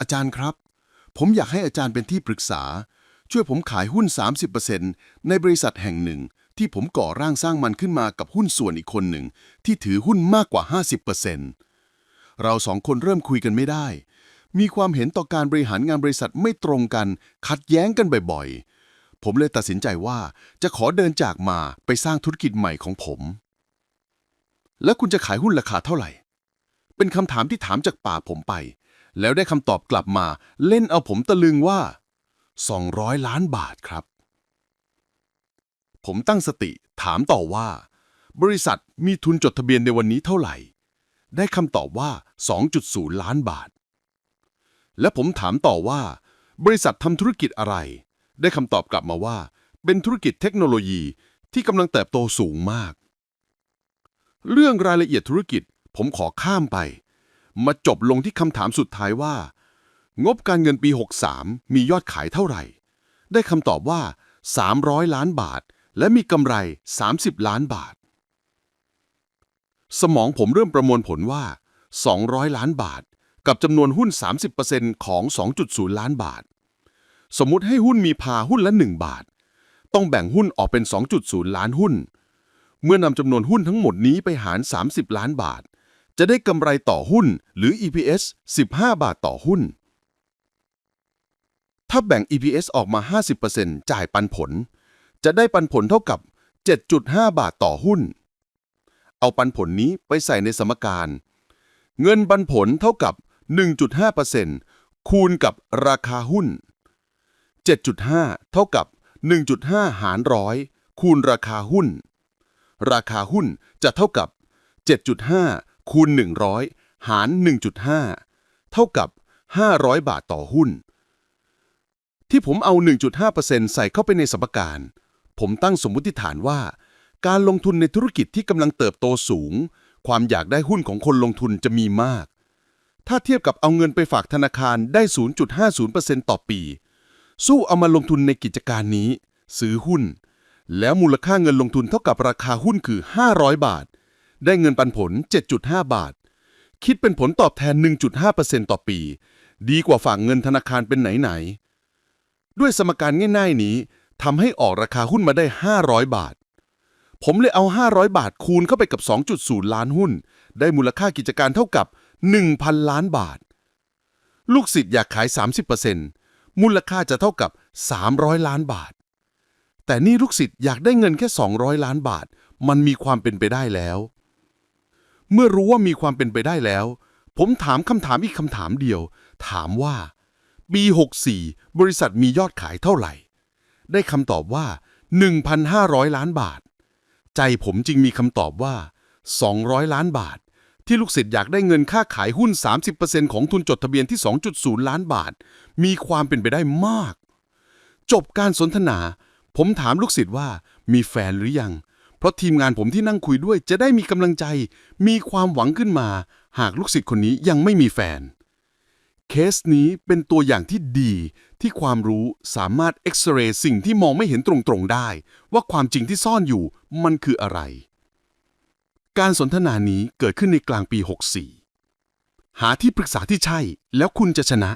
อาจารย์ครับ ผมอยากให้อาจารย์เป็นที่ปรึกษา ช่วยผมขายหุ้น 30%ในบริษัทแห่งหนึ่ง ที่ผมก่อร่างสร้างมันขึ้นมากับหุ้นส่วนอีกคนหนึ่ง ที่ถือหุ้นมากกว่า 50%เราสองคนเริ่มคุยกันไม่ได้ มีความเห็นต่อการบริหารงานบริษัทไม่ตรงกัน ขัดแย้งกันบ่อยๆ ผมเลยตัดสินใจว่าจะขอเดินจากมาไปสร้างธุรกิจใหม่ของผม แล้วคุณจะขายหุ้นราคาเท่าไหร่ เป็นคำถามที่ถามจากปากผมไป แล้วได้คำตอบกลับมา เล่นเอาผมตะลึงว่า 200 ล้านบาทครับ ผมตั้งสติถามต่อว่า บริษัทมีทุนจดทะเบียนในวันนี้เท่าไหร่ ได้คำตอบว่า 2.0 ล้านบาท และผมถามต่อว่า บริษัททำธุรกิจอะไร ได้คำตอบกลับมาว่า เป็นธุรกิจเทคโนโลยีที่กำลังเติบโตสูงมาก เรื่องรายละเอียดธุรกิจผมขอข้ามไป มาจบลงที่คำถามสุดท้ายว่า งบการเงินปี 63 มียอดขายเท่าไหร่ ได้คำตอบว่า 300 ล้านบาท และมีกำไร 30 ล้านบาท สมองผมเริ่มประมวลผลว่า 200 ล้านบาท กับจำนวนหุ้น 30%ของ 2.0 ล้านบาท สมมุติให้หุ้นมีพาหุ้นละ 1 บาท ต้องแบ่งหุ้นออกเป็น 2.0 ล้านหุ้น เมื่อนำจำนวนหุ้นทั้งหมดนี้ไปหาร 30 ล้านบาท จะได้กำไรต่อหุ้นหรือ EPS 15 บาทต่อหุ้น ถ้าแบ่ง EPS ออกมา 50%จ่ายปันผล จะได้ปันผลเท่ากับ 7.5 บาทต่อหุ้น เอาปันผลนี้ไปใส่ในสมการ เงินปันผลเท่ากับ 1.5%คูณกับราคาหุ้น 7.5 เท่ากับ 1.5 หารร้อยคูณราคาหุ้น ราคาหุ้นจะเท่ากับ 7.5 คูณ 100 หาร 1.5 เท่ากับ 500 บาทต่อหุ้น ที่ผมเอา 1.5%ใส่เข้าไปในสมการ ผมตั้งสมมุติฐานว่า การลงทุนในธุรกิจที่กำลังเติบโตสูง ความอยากได้หุ้นของคนลงทุนจะมีมาก ถ้าเทียบกับเอาเงินไปฝากธนาคารได้ 0.50%ต่อปี สู้เอามาลงทุนในกิจการนี้ ซื้อหุ้น แล้วมูลค่าเงินลงทุนเท่ากับราคาหุ้นคือ 500 บาท ได้เงินปันผล 7.5 บาท คิดเป็นผลตอบแทน 1.5%ต่อปี ดีกว่าฝากเงินธนาคารเป็นไหนๆ ด้วยสมการง่ายๆนี้ทำให้ออกราคาหุ้นมาได้ 500 บาท ผมเลยเอา 500 บาทคูณเข้าไปกับ 2.0 ล้านหุ้น ได้มูลค่ากิจการเท่ากับ 1,000 ล้านบาท ลูกศิษย์อยากขาย 30%มูลค่าจะเท่ากับ 300 ล้านบาท แต่นี่ลูกศิษย์อยากได้เงินแค่ 200 ล้านบาท มันมีความเป็นไปได้แล้ว เมื่อรู้ว่ามีความเป็นไปได้แล้ว ผมถามคำถามอีกคำถามเดียว ถามว่าปี64 บริษัทมียอดขายเท่าไหร่ ได้คำตอบว่า 1,500 ล้านบาท ใจผมจึงมีคำตอบว่า 200 ล้านบาท ที่ลูกศิษย์อยากได้เงินค่าขายหุ้น 30%ของทุนจดทะเบียนที่ 2.0 ล้านบาท มีความเป็นไปได้มาก จบการสนทนา ผมถามลูกศิษย์ว่ามีแฟนหรือยัง เพราะทีมงานผมที่นั่งคุยด้วยจะได้มีกำลังใจ มีความหวังขึ้นมา หากลูกศิษย์คนนี้ยังไม่มีแฟน เคสนี้เป็นตัวอย่างที่ดีที่ความรู้สามารถเอ็กซเรย์สิ่งที่มองไม่เห็นตรงๆได้ ว่าความจริงที่ซ่อนอยู่มันคืออะไร การสนทนานี้เกิดขึ้นในกลางปี 64 หาที่ปรึกษาที่ใช่แล้วคุณจะชนะ